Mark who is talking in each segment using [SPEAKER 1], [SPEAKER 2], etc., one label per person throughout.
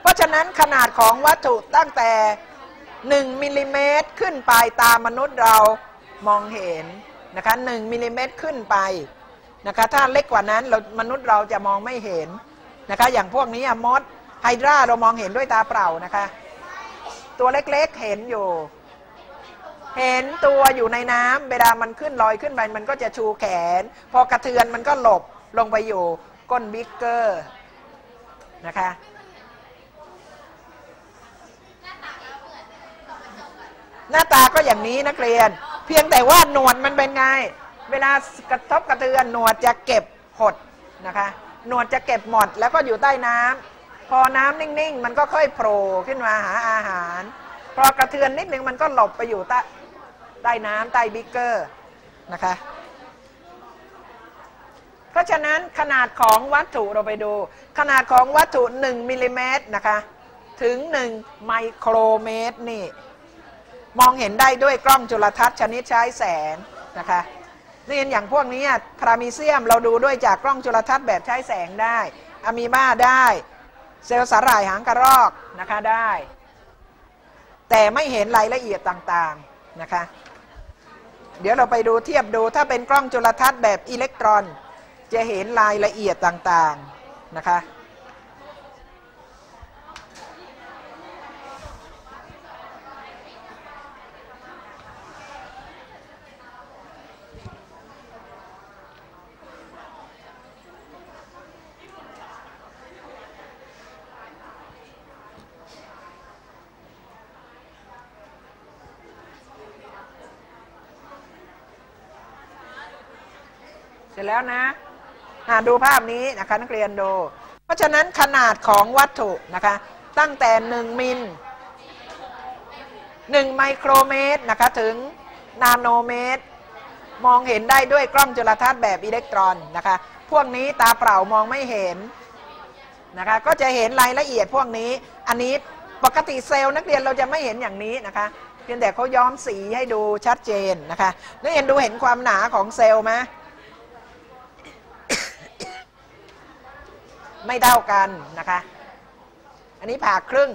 [SPEAKER 1] เพราะฉะนั้นขนาดของวัตถุตั้งแต่ 1มิลลิเมตรขึ้นไปตามมนุษย์เรามองเห็นนะคะ1มิลลิเมตรขึ้นไปนะคะถ้าเล็กกว่านั้นเรามนุษย์เราจะมองไม่เห็นนะคะอย่างพวกนี้อะมดไฮดราเรามองเห็นด้วยตาเปล่านะคะ ตัวเล็กๆเห็นอยู่ เห็นตัวอยู่ในน้ำเวลามันขึ้นลอยขึ้นไปมันก็จะชูแขน พอกระเทือนมันก็หลบลงไปอยู่ก้นบิ๊กเกอร์นะคะ หน้าตาก็อย่างนี้นักเรียน เพียงแต่ว่าหนวดมันเป็นไง เวลากระทบกระเทือนหนวดจะเก็บหดนะคะ หนวดจะเก็บหมดแล้วก็อยู่ใต้น้ำพอน้ำนิ่งๆ มันก็ค่อยโผล่ขึ้นมาหาอาหาร พอกระเทือนนิดนึงมันก็หลบไปอยู่ใต้ใต้น้ำใต้บิ๊กเกอร์นะคะ เพราะฉะนั้นขนาดของวัตถุเราไปดู ขนาดของวัตถุ 1มิลลิเมตรนะคะ ถึง 1 ไมโครเมตรนี่ มองเห็นได้ด้วยกล้องจุลทรรศน์ชนิดใช้แสงนะคะนี่อย่างพวกนี้พรามิเซียมเราดูด้วยจากกล้องจุลทรรศน์แบบใช้แสงได้อะมีบ้าได้เซลล์สาหร่ายหางกระรอกนะคะได้ แต่ไม่เห็นรายละเอียดต่างๆนะคะเดี๋ยวเราไปดูเทียบดูถ้าเป็นกล้องจุลทรรศน์แบบอิเล็กตรอน จะเห็นรายละเอียดต่างๆนะคะ ร็จแล้วนะอ่าดูภาพนี้นะคะนักเรียนดู เพราะฉะนั้นขนาดของวัตถุนะคะตั้งแต่ 1 มิล 1 ไมโครเมตรนะคะถึงนาโนเมตร มองเห็นได้ด้วยกล้องจุลทรรศน์แบบอิเล็กตรอนนะคะพวกนี้ตาเปล่ามองไม่เห็นนะคะก็จะเห็นรายละเอียดพวกนี้อันนี้ปกติเซลล์นักเรียนเราจะไม่เห็นอย่างนี้นะคะเพียงแต่เขาย้อมสีให้ดูชัดเจนนะคะนักเรียนดูเห็นความหนาของเซลล์ไหม ไม่เท่ากันนะคะ อันนี้ผ่าครึ่ง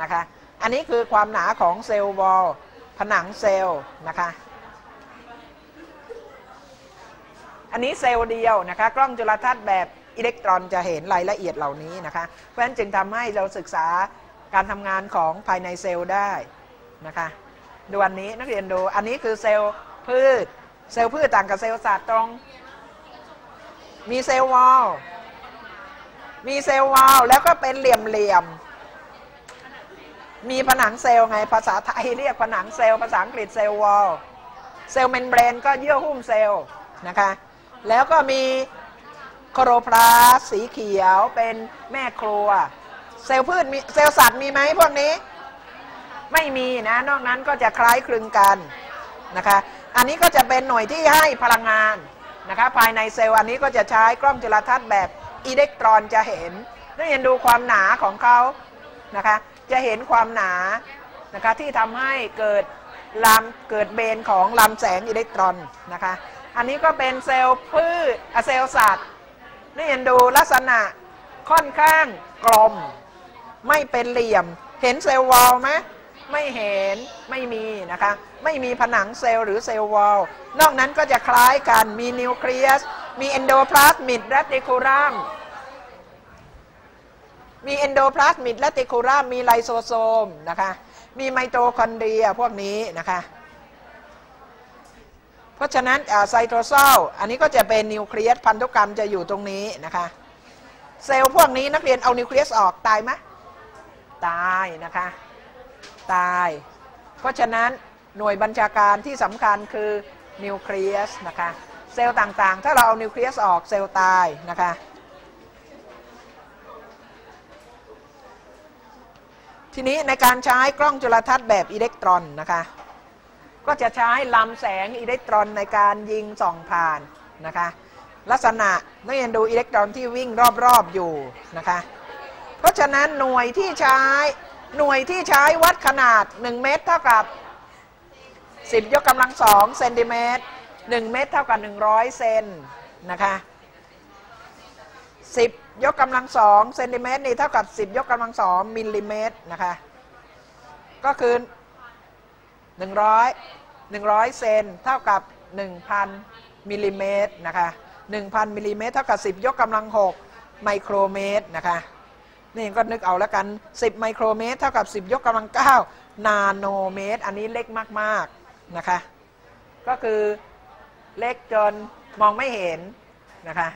[SPEAKER 1] นะคะ อันนี้คือความหนาของเซลล์วอลผนังเซลล์นะคะ อันนี้เซลล์เดียวนะคะ กล้องจุลทรรศน์แบบอิเล็กตรอนจะเห็นรายละเอียดเหล่านี้นะคะ เพราะฉะนั้นจึงทำให้เราศึกษาการทำงานของภายในเซลล์ได้นะคะดูอันนี้นักเรียนดู อันนี้คือเซลล์พืช เซลล์พืชต่างกับเซลล์สัตว์ตรง มีเซลล์วอล มีเซลล์วาลแล้วก็เป็นเหลี่ยมๆมีผนังเซลล์ไงภาษาไทยเรียกผนังเซลล์ภาษาอังกฤษเซลล์วอลเซลล์เมมเบรนก็เยื่อหุ้มเซลล์นะคะแล้วก็มีโครพลาสสีเขียวเป็นแม่ครัว เซลล์พืชมีเซลล์สัตว์มีไหมพวกนี้ ไม่มีนะนอกนั้นก็จะคล้ายคลึงกันนะคะอันนี้ก็จะเป็นหน่วยที่ให้พลังงานนะคะภายในเซลล์อันนี้ก็จะใช้กล้องจุลทรรศน์แบบ อิเล็กตรอนจะเห็นนักเรียนดูความหนาของเขานะคะจะเห็นความหนานะคะที่ทำให้เกิดลำเกิดเบนของลำแสงอิเล็กตรอนนะคะอันนี้ก็เป็นเซลล์พืชเซลล์สัตว์นักเรียนดูลักษณะค่อนข้างกลม ไม่เป็นเหลี่ยม เห็นเซลล์วอลไหมไม่เห็นไม่มีนะคะไม่มีผนังเซลล์หรือเซลล์วอลนอกนั้นก็จะคล้ายกันมีนิวเคลียส มีเอนโดพลาสมิดแรติคูลัมมีเอนโดพลาสมิดแรติคูลัมมีไลโซโซมนะคะ มีไมโตคอนเดรียพวกนี้นะคะ เพราะฉะนั้นไซโตโซลอันนี้ก็จะเป็นนิวเคลียสพันธุกรรมจะอยู่ตรงนี้นะคะ เซลล์พวกนี้นักเรียนเอานิวเคลียสออกตายไหมตายนะคะ ตาย เพราะฉะนั้นหน่วยบัญชาการที่สำคัญคือนิวเคลียสนะคะ เซลล์ต่างๆ ถ้าเราเอานิวเคลียสออกเซลล์ตายนะคะ ทีนี้ในการใช้กล้องจุลทรรศน์แบบอิเล็กตรอนนะคะ ก็จะใช้ลำแสงอิเล็กตรอนในการยิงส่องผ่านนะคะ ลักษณะนักเรียนดูอิเล็กตรอนที่วิ่งรอบๆอยู่นะคะ เพราะฉะนั้นหน่วยที่ใช้หน่วยที่ใช้วัดขนาด 1 เมตรเท่ากับ 10 ยกกำลังสองเซนติเมตร 1 เมตรเท่ากับ 100 เซนนะคะ10 ยกกำลังสองเซนติเมตรนี่เท่ากับ 10 ยกกำลังสองมิลลิเมตรนะคะก็คือ 100 100 เซนเท่ากับ 1,000 มิลลิเมตรนะคะ1,000 มิลลิเมตรเท่ากับ 10 ยกกำลัง 6 ไมโครเมตรนะคะนี่ก็นึกเอาแล้วกัน 10 ไมโครเมตร เท่ากับ 10 ยกกำลัง 9 นาโนเมตร อันนี้เล็กมาก ๆ นะคะ ก็คือ เล็กจนมองไม่เห็นนะคะ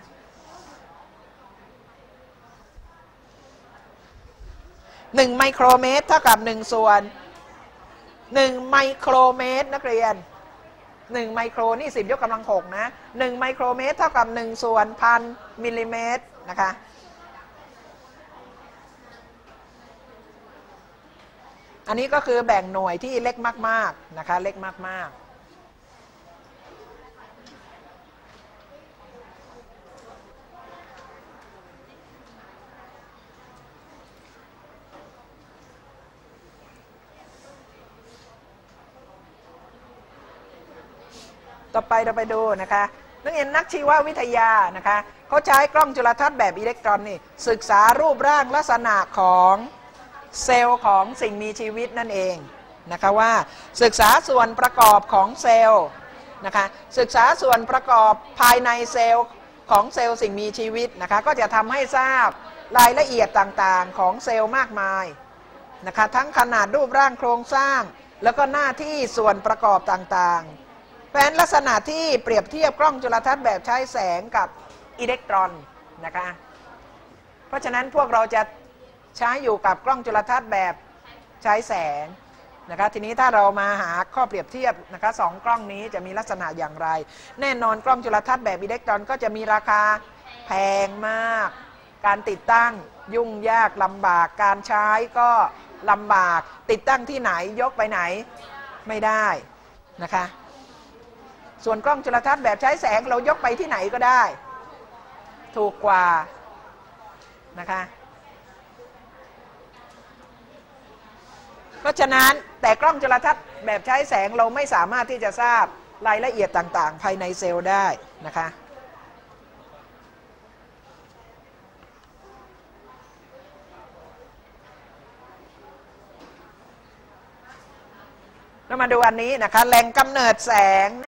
[SPEAKER 1] 1ไมโครเมตรเท่ากับ1ส่วน1ไมโครเมตรนักเรียน1ไมโครนี่10ยกกำลัง6นะ1ไมโครเมตรเท่ากับ1ส่วนพันมิลลิเมตรนะคะอันนี้ก็คือแบ่งหน่วยที่เล็กมาก ๆ นะคะ เล็กมาก ๆ ต่อไปเราไปดูนะคะนักเรียนนักชีววิทยานะคะเขาใช้กล้องจุลทรรศน์แบบอิเล็กตรอนนี่ศึกษารูปร่างลักษณะของเซลล์ของสิ่งมีชีวิตนั่นเองนะคะว่าศึกษาส่วนประกอบของเซลล์นะคะศึกษาส่วนประกอบภายในเซลล์ของเซลล์สิ่งมีชีวิตนะคะก็จะทำให้ทราบรายละเอียดต่างๆของเซลล์มากมายนะคะทั้งขนาดรูปร่างโครงสร้าง แล้วก็หน้าที่ส่วนประกอบต่างๆ เป็นลักษณะที่เปรียบเทียบกล้องจุลทรรศน์แบบใช้แสงกับอิเล็กตรอนนะคะเพราะฉะนั้นพวกเราจะใช้อยู่กับกล้องจุลทรรศน์แบบใช้แสงนะคะทีนี้ถ้าเรามาหาข้อเปรียบเทียบนะคะสองกล้องนี้จะมีลักษณะอย่างไร แน่นอนกล้องจุลทรรศน์แบบอิเล็กตรอนก็จะมีราคาแพงมาก การติดตั้งยุ่งยากลำบากการใช้ก็ลำบากติดตั้งที่ไหนยกไปไหนไม่ได้นะคะ ส่วนกล้องจุลทรรศน์แบบใช้แสงเรายกไปที่ไหนก็ได้ ถูกกว่านะคะเพราะฉะนั้นแต่กล้องจุลทรรศน์แบบใช้แสงเราไม่สามารถที่จะทราบรายละเอียดต่าง ๆ ภายในเซลล์ได้นะคะเรามาดูอันนี้นะคะแหล่งกำเนิดแสง